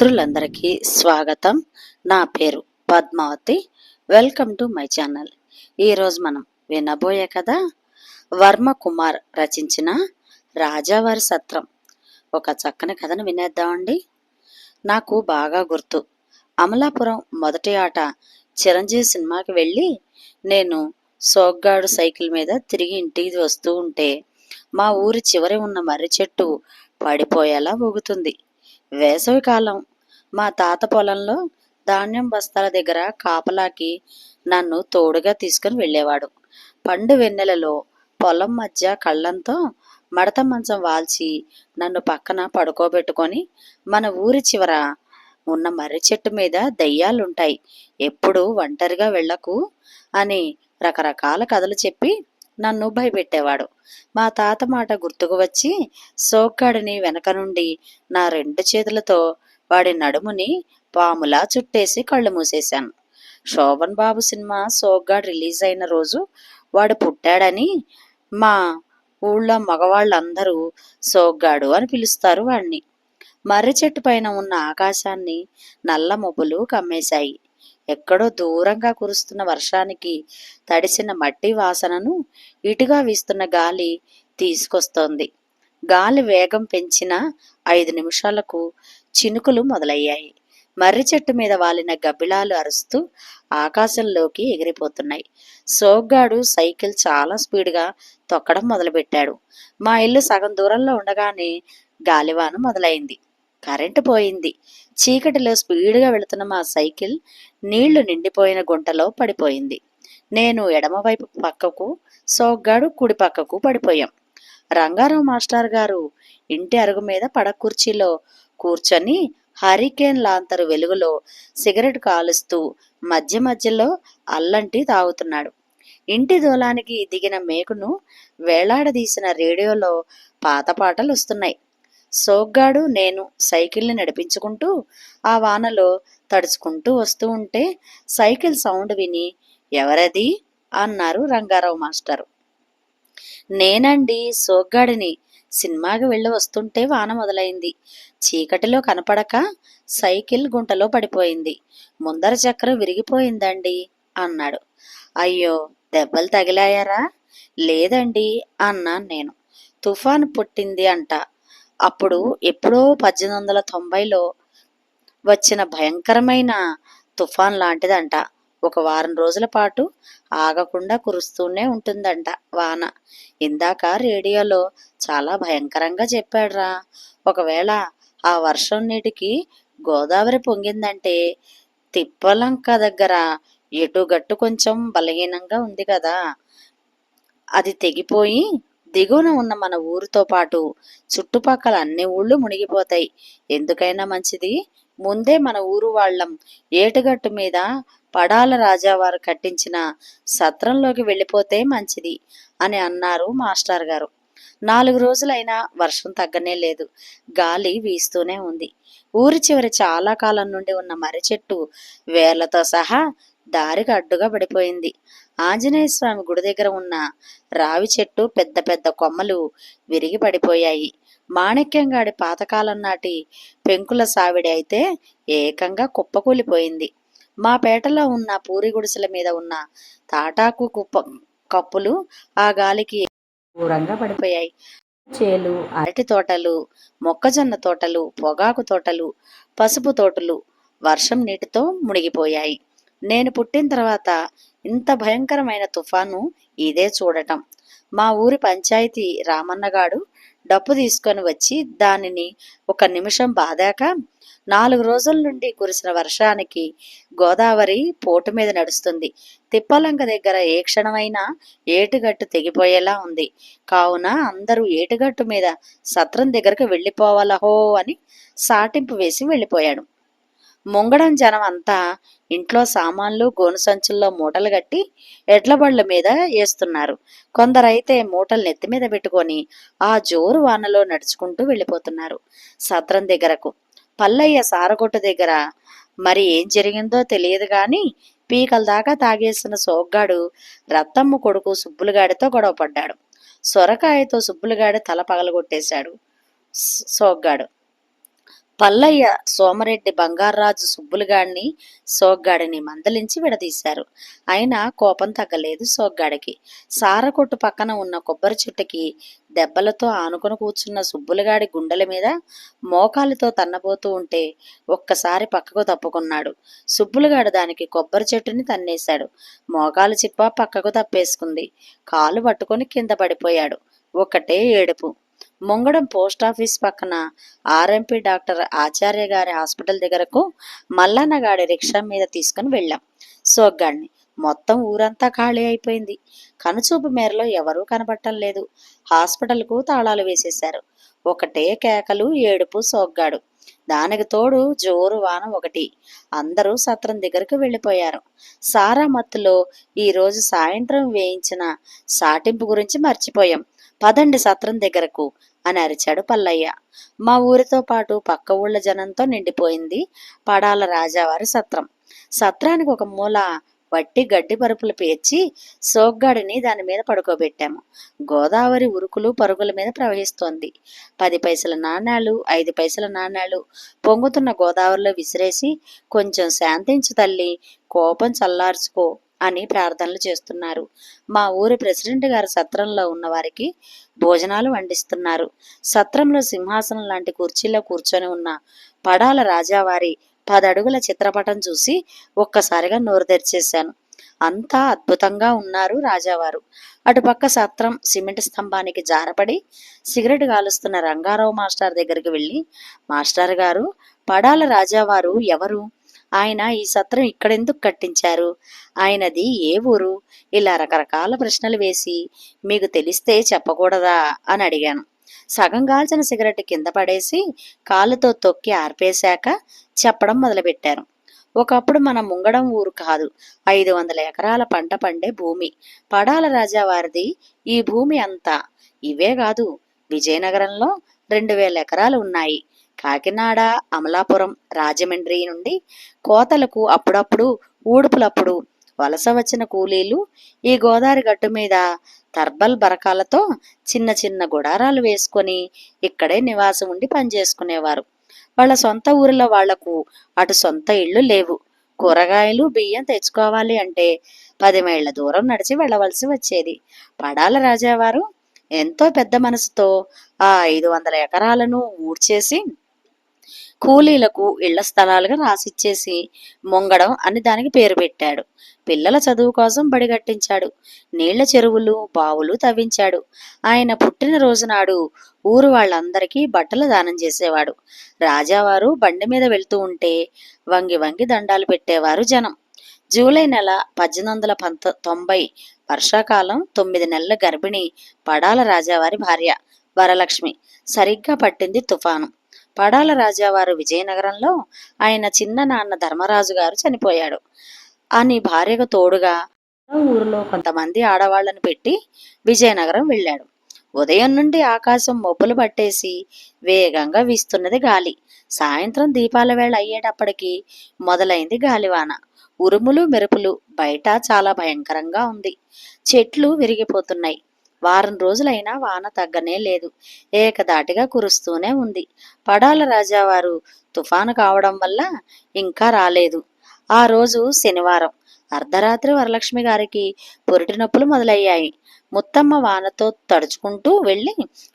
మిత్రులందరికీ స్వాగతం. నా పేరు Padmavati. Welcome to my channel. ఈరోజు మనం వినబోయే కథ వర్మ కుమార్ రచించిన రాజావారి సత్రం ఒక చక్కని కథను వినేద్దామండి. నాకు బాగా గుర్తు. అమలాపురం మొదటి ఆట చిరంజీవి సినిమాకి వెళ్ళి నేను సోగ్గాడు సైకిల్ మీద తిరిగి ఇంటికి వస్తూ ఉంటే మా ఊరి చివరి ఉన్న మర్రి చెట్టు పడిపోయేలా ఊగుతుంది. వేసవికాలం మా తాత పొలంలో ధాన్యం బస్తాల దగ్గర కాపలాకి నన్ను తోడుగా తీసుకుని వెళ్ళేవాడు. పండు వెన్నెలలో పొలం మధ్య కళ్ళంతో మడత మంచం వాల్చి నన్ను పక్కన పడుకోబెట్టుకొని మన ఊరి చివర ఉన్న మర్రి చెట్టు మీద దయ్యాలుంటాయి. ఎప్పుడు ఒంటరిగా వెళ్ళకు అని రకరకాల కథలు చెప్పి నన్ను భయపెట్టేవాడు. మా తాత మాట గుర్తుకు వచ్చి సోగ్గాడిని వెనక నుండి నా రెండు చేతులతో వాడి నడుముని పాములా చుట్టేసి కళ్ళు మూసేశాను. శోభన్ బాబు సినిమా సోగ్గా రిలీజ్ అయిన రోజు వాడు పుట్టాడని మా ఊళ్ళో మగవాళ్ళందరూ సోగ్గాడు అని పిలుస్తారు వాడిని మర్రి చెట్టు పైన ఉన్న ఆకాశాన్ని నల్ల మబ్బులు కమ్మేశాయి. ఎక్కడో దూరంగా కురుస్తున్న వర్షానికి తడిసిన మట్టి వాసనను ఇటుగా వీస్తున్న గాలి తీసుకొస్తోంది. గాలి వేగం పెంచిన ఐదు నిమిషాలకు చినుకులు మొదలయ్యాయి. మర్రి చెట్టు మీద వాలిన గబ్బిలాలు అరుస్తూ ఆకాశంలోకి ఎగిరిపోతున్నాయి. సోగ్గాడు సైకిల్ చాలా స్పీడ్గా తొక్కడం మొదలుపెట్టాడు. మా ఇల్లు సగం దూరంలో ఉండగానే గాలివాన మొదలైంది. కరెంటు పోయింది. చీకటిలో స్పీడ్గా వెళుతున్న మా సైకిల్ నీళ్ళు నిండిపోయిన గుంటలో పడిపోయింది. నేను ఎడమవైపు పక్కకు సోగ్గాడు కుడి పక్కకు పడిపోయాం. రంగారావు మాస్టర్ గారు ఇంటి అరుగు మీద పడ కుర్చీలో కూర్చొని హరికేన్ లాంతరు వెలుగులో సిగరెట్ కాలుస్తూ మధ్య మధ్యలో అల్లంటి తాగుతున్నాడు. ఇంటి దూలానికి దిగిన మేకును వేలాడదీసిన రేడియోలో పాత పాటలు వస్తున్నాయి సోగ్గాడు నేను సైకిల్ని నడిపించుకుంటూ ఆ వానలో తడుచుకుంటూ వస్తూ ఉంటే సైకిల్ సౌండ్ విని ఎవరది? అన్నారు రంగారావు మాస్టారు. నేనండి సోగ్గాడిని. సినిమాకి వెళ్ళి వస్తుంటే వాన మొదలైంది. చీకటిలో కనపడక సైకిల్ గుంటలో పడిపోయింది. ముందర చక్రం విరిగిపోయిందండి అన్నాడు. అయ్యో దెబ్బలు తగిలాయారా? లేదండి అన్నాను నేను. తుఫాను పుట్టింది అంట. అప్పుడు ఎప్పుడో పద్దెనిమిది వందల తొంభైలో వచ్చిన భయంకరమైన తుఫాన్ లాంటిదంట. ఒక వారం రోజుల పాటు ఆగకుండా కురుస్తూనే ఉంటుందంట వాన. ఇందాక రేడియోలో చాలా భయంకరంగా చెప్పాడురా. ఒకవేళ ఆ వర్షం నీటికి గోదావరి పొంగిందంటే తిప్పలంక దగ్గర ఎటుగట్టు కొంచెం బలహీనంగా ఉంది కదా. అది తెగిపోయి దిగువన ఉన్న మన ఊరితో పాటు చుట్టుపక్కల అన్ని ఊళ్ళు మునిగిపోతాయి. ఎందుకైనా మంచిది ముందే మన ఊరు వాళ్ళం ఏటుగట్టు మీద పడాల రాజావారు కట్టించిన సత్రంలోకి వెళ్ళిపోతే మంచిది అని అన్నారు మాస్టర్ గారు. నాలుగు రోజులైనా వర్షం తగ్గనే లేదు. గాలి వీస్తూనే ఉంది. ఊరి చివరి చాలా కాలం నుండి ఉన్న మర్రి చెట్టు వేర్లతో సహా దారికి అడ్డుగా పడిపోయింది. ఆంజనేయ స్వామి గుడి దగ్గర ఉన్న రావి చెట్టు పెద్ద పెద్ద కొమ్మలు విరిగి పడిపోయాయి. మాణిక్యంగాడి పాతకాలం నాటి పెంకుల సావిడి అయితే ఏకంగా కుప్పకూలిపోయింది. మా పేటలో ఉన్న పూరి గుడిసెల మీద ఉన్న తాటాకు కుప్ప కప్పులు ఆ గాలికి దూరంగా పడిపోయాయి. చేలు అరటి తోటలు మొక్కజొన్న తోటలు పొగాకు తోటలు పసుపు తోటలు వర్షం నీటితో మునిగిపోయాయి. నేను పుట్టిన తర్వాత ఇంత భయంకరమైన తుఫాను ఇదే చూడటం. మా ఊరి పంచాయతీ రామన్నగాడు డప్పు తీసుకొని వచ్చి దానిని ఒక నిమిషం బాదాక నాలుగు రోజుల నుండి కురిసిన వర్షానికి గోదావరి పోటు మీద నడుస్తుంది. తిప్పలంక దగ్గర ఏ క్షణమైనా ఏటుగట్టు తెగిపోయేలా ఉంది. కావున అందరూ ఏటుగట్టు మీద సత్రం దగ్గరకు వెళ్ళిపోవాలహో అని సాటింపు వేసి వెళ్ళిపోయాడు. ముంగడం జనం అంతా ఇంట్లో సామాన్లు గోను సంచుల్లో మూటలు కట్టి ఎడ్లబళ్ళ మీద వేస్తున్నారు కొందరైతే మూటలు నెత్తి మీద పెట్టుకొని ఆ జోరు వానలో నడుచుకుంటూ వెళ్ళిపోతున్నారు. సత్రం దగ్గరకు పల్లయ్య సారగొట్టు దగ్గర మరి ఏం జరిగిందో తెలియదు గాని పీకల దాకా తాగేసిన సోగ్గాడు రత్తమ్మ కొడుకు సుబ్బులుగాడితో గొడవ పడ్డాడు సొరకాయతో సుబ్బులుగాడి తల పగలగొట్టేశాడు సోగ్గాడు. పల్లయ్య సోమరెడ్డి బంగారాజు సుబ్బులుగాడిని సోగ్గాడిని మందలించి విడదీశారు. అయినా కోపం తగ్గలేదు సోగ్గాడికి. సారకొట్టు పక్కన ఉన్న కొబ్బరి చెట్టుకి దెబ్బలతో ఆనుకొని కూర్చున్న సుబ్బులుగాడి గుండెల మీద మోకాలితో తన్నబోతూ ఉంటే ఒక్కసారి పక్కకు తప్పుకున్నాడు. సుబ్బులుగాడు దానికి కొబ్బరి చెట్టుని తన్నేశాడు. మోకాలు చిప్ప పక్కకు తప్పేసుకుంది. కాలు పట్టుకొని కింద పడిపోయాడు. ఒకటే ఏడుపు. ముంగడం పోస్ట్ ఆఫీస్ పక్కన ఆర్ఎంపీ డాక్టర్ ఆచార్య గారి హాస్పిటల్ దగ్గరకు మల్లన్న గాడి రిక్షా మీద తీసుకుని వెళ్ళాం. సోగ్గాడిని మొత్తం ఊరంతా ఖాళీ అయిపోయింది. కనుచూపు మేరలో ఎవరూ కనబట్టం లేదు. హాస్పిటల్కు తాళాలు వేసేశారు. ఒకటే కేకలు ఏడుపు సోగ్గాడు. దానికి తోడు జోరు వాన ఒకటి. అందరూ సత్రం దగ్గరకు వెళ్ళిపోయారు. సారామత్తులో ఈరోజు సాయంత్రం వేయించిన సాటింపు గురించి మర్చిపోయాం. పదండి సత్రం దగ్గరకు. అని అరిచాడు పల్లయ్య. మా ఊరితో పాటు పక్క ఊళ్ళ జనంతో నిండిపోయింది పడాల రాజావారి సత్రం. సత్రానికి ఒక మూల వట్టి గడ్డి పరుపులు పేర్చి సోగ్గాడిని దాని మీద పడుకోబెట్టాము. గోదావరి ఉరుకులు పరుగుల మీద ప్రవహిస్తోంది. పది పైసల నాణాలు ఐదు పైసల నాణాలు పొంగుతున్న గోదావరిలో విసిరేసి కొంచెం శాంతించు తల్లి కోపం చల్లార్చుకో అని ప్రార్థనలు చేస్తున్నారు. మా ఊరి ప్రెసిడెంట్ గారు సత్రంలో ఉన్న వారికి భోజనాలు వండిస్తున్నారు. సత్రంలో సింహాసనం లాంటి కుర్చీలో కూర్చొని ఉన్న పడాల రాజావారి పదడుగుల చిత్రపటం చూసి ఒక్కసారిగా నోరు తెరిచేశాను. అంతా అద్భుతంగా ఉన్నారు రాజావారు. అటుపక్క సత్రం సిమెంట్ స్తంభానికి జారపడి సిగరెట్ కాలుస్తున్న రంగారావు మాస్టర్ దగ్గరికి వెళ్ళి మాస్టర్ గారు పడాల రాజావారు ఎవరు? ఆయన ఈ సత్రం ఇక్కడెందుకు కట్టించారు? ఆయనది ఏ ఊరు? ఇలా రకరకాల ప్రశ్నలు వేసి మీకు తెలిస్తే చెప్పకూడదా? అని అడిగాను. సగం కాల్చిన సిగరెట్ కింద పడేసి కాలుతో తొక్కి ఆర్పేశాక చెప్పడం మొదలుపెట్టారు. ఒకప్పుడు మన ముంగడం ఊరు కాదు. ఐదు వందల ఎకరాల పంట పండే భూమి. పడాల రాజా వారిది ఈ భూమి అంతా. ఇవే కాదు విజయనగరంలో రెండు వేల ఎకరాలు ఉన్నాయి. కాకినాడ అమలాపురం రాజమండ్రి నుండి కోతలకు అప్పుడప్పుడు ఊడుపులప్పుడు వలస వచ్చిన కూలీలు ఈ గోదావరి గట్టు మీద తర్బల్ బరకాలతో చిన్న చిన్న గుడారాలు వేసుకొని ఇక్కడే నివాసం ఉండి పనిచేసుకునేవారు. వాళ్ళ సొంత ఊరిలో వాళ్ళకు అటు సొంత ఇళ్ళు లేవు. కూరగాయలు బియ్యం తెచ్చుకోవాలి అంటే పది మైళ్ళ దూరం నడిచి వెళ్ళవలసి వచ్చేది. పడాల రాజావారు ఎంతో పెద్ద మనసుతో ఆ ఐదు వందల ఎకరాలను ఊడ్చేసి కూలీలకు ఇళ్ళ స్థలాలుగా రాసిచ్చేసి మొంగడం అని దానికి పేరు పెట్టాడు. పిల్లల చదువు కోసం బడి కట్టించాడు. నీళ్ళ చెరువులు బావులు తవ్వించాడు. ఆయన పుట్టినరోజు నాడు ఊరు వాళ్ళందరికీ బట్టలు దానం చేసేవాడు. రాజావారు బండి మీద వెళ్తూ ఉంటే వంగి వంగి దండాలు పెట్టేవారు జనం. జూలై నెల పద్దెనిమిది వందల పంత తొంభై వర్షాకాలం తొమ్మిది నెలల గర్భిణి పడాల రాజావారి భార్య వరలక్ష్మి. సరిగ్గా పట్టింది తుఫాను. పడాల రాజావారు విజయనగరంలో ఆయన చిన్న నాన్న ధర్మరాజు గారు చనిపోయాడు. అని భార్యకు తోడుగా ఊరిలో కొంతమంది ఆడవాళ్ళను పెట్టి విజయనగరం వెళ్ళాడు. ఉదయం నుండి ఆకాశం మబ్బులు పట్టేసి వేగంగా వీస్తున్నది గాలి. సాయంత్రం దీపాల వేళ అయ్యేటప్పటికి మొదలైంది గాలివాన. ఉరుములు మెరుపులు బయట చాలా భయంకరంగా ఉంది. చెట్లు విరిగిపోతున్నాయి. వారం రోజులైనా వాన తగ్గనే లేదు. ఏకదాటిగా కురుస్తూనే ఉంది. పడాల రాజావారు తుఫాను కావడం వల్ల ఇంకా రాలేదు. ఆ రోజు శనివారం. అర్ధరాత్రి వరలక్ష్మి గారికి పొరిటి నొప్పులు మొదలయ్యాయి. ముత్తమ్మ వానతో తడుచుకుంటూ వెళ్ళి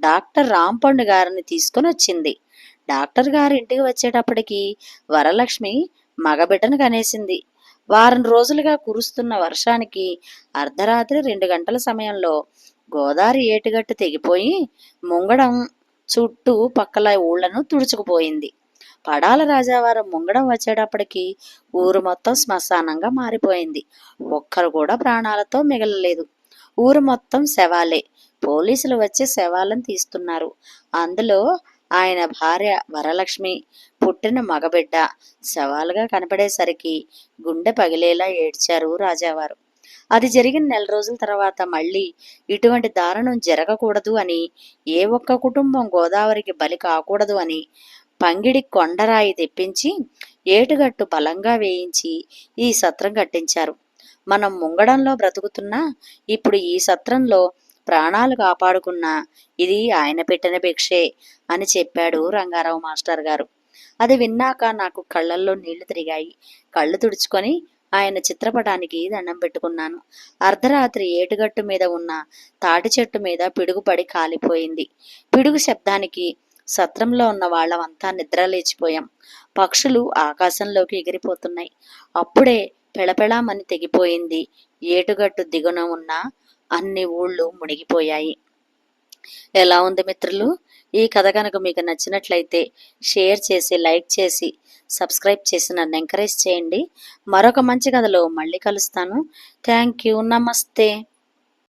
డాక్టర్ రాంపండు గారిని తీసుకుని వచ్చింది. డాక్టర్ గారి ఇంటికి వచ్చేటప్పటికి వరలక్ష్మి మగబిడ్డను కనేసింది. వారం రోజులుగా కురుస్తున్న వర్షానికి అర్ధరాత్రి రెండు గంటల సమయంలో గోదావరి ఏటిగట్టు తెగిపోయి ముంగడం చుట్టూ పక్కల ఊళ్ళను తుడుచుకుపోయింది. పడాల రాజావారు ముంగడం వచ్చేటప్పటికి ఊరు మొత్తం శ్మశానంగా మారిపోయింది. ఒక్కరు కూడా ప్రాణాలతో మిగలలేదు. ఊరు మొత్తం శవాలే. పోలీసులు వచ్చి శవాలను తీస్తున్నారు. అందులో ఆయన భార్య వరలక్ష్మి పుట్టిన మగబిడ్డ శవాలుగా కనపడేసరికి గుండె పగిలేలా ఏడ్చారు రాజావారు. అది జరిగిన నెల రోజుల తర్వాత మళ్ళీ ఇటువంటి దారుణం జరగకూడదు అని ఏ ఒక్క కుటుంబం గోదావరికి బలి కాకూడదు అని పంగిడి కొండరాయి తెప్పించి ఏటుగట్టు బలంగా వేయించి ఈ సత్రం కట్టించారు. మనం ముంగడంలో బ్రతుకుతున్నా ఇప్పుడు ఈ సత్రంలో ప్రాణాలు కాపాడుకున్నా ఇది ఆయన పెట్టిన భిక్షే అని చెప్పాడు రంగారావు మాస్టర్ గారు. అది విన్నాక నాకు కళ్ళల్లో నీళ్ళు తిరిగాయి. కళ్ళు తుడుచుకొని ఆయన చిత్రపటానికి దండం పెట్టుకున్నాను. అర్ధరాత్రి ఏటుగట్టు మీద ఉన్న తాటి చెట్టు మీద పిడుగుపడి కాలిపోయింది. పిడుగు శబ్దానికి సత్రంలో ఉన్న వాళ్ళమంతా నిద్ర లేచిపోయాం. పక్షులు ఆకాశంలోకి ఎగిరిపోతున్నాయి. అప్పుడే పెళపెళామని తెగిపోయింది. ఏటుగట్టు దిగున ఉన్న అన్ని ఊళ్ళు మునిగిపోయాయి. ఎలా ఉంది మిత్రులు? ఈ కథ కనుక మీకు నచ్చినట్లయితే షేర్ చేసి లైక్ చేసి సబ్స్క్రైబ్ చేసి నన్ను ఎంకరేజ్ చేయండి. మరొక మంచి కథలో మళ్ళీ కలుస్తాను. Thank you. నమస్తే.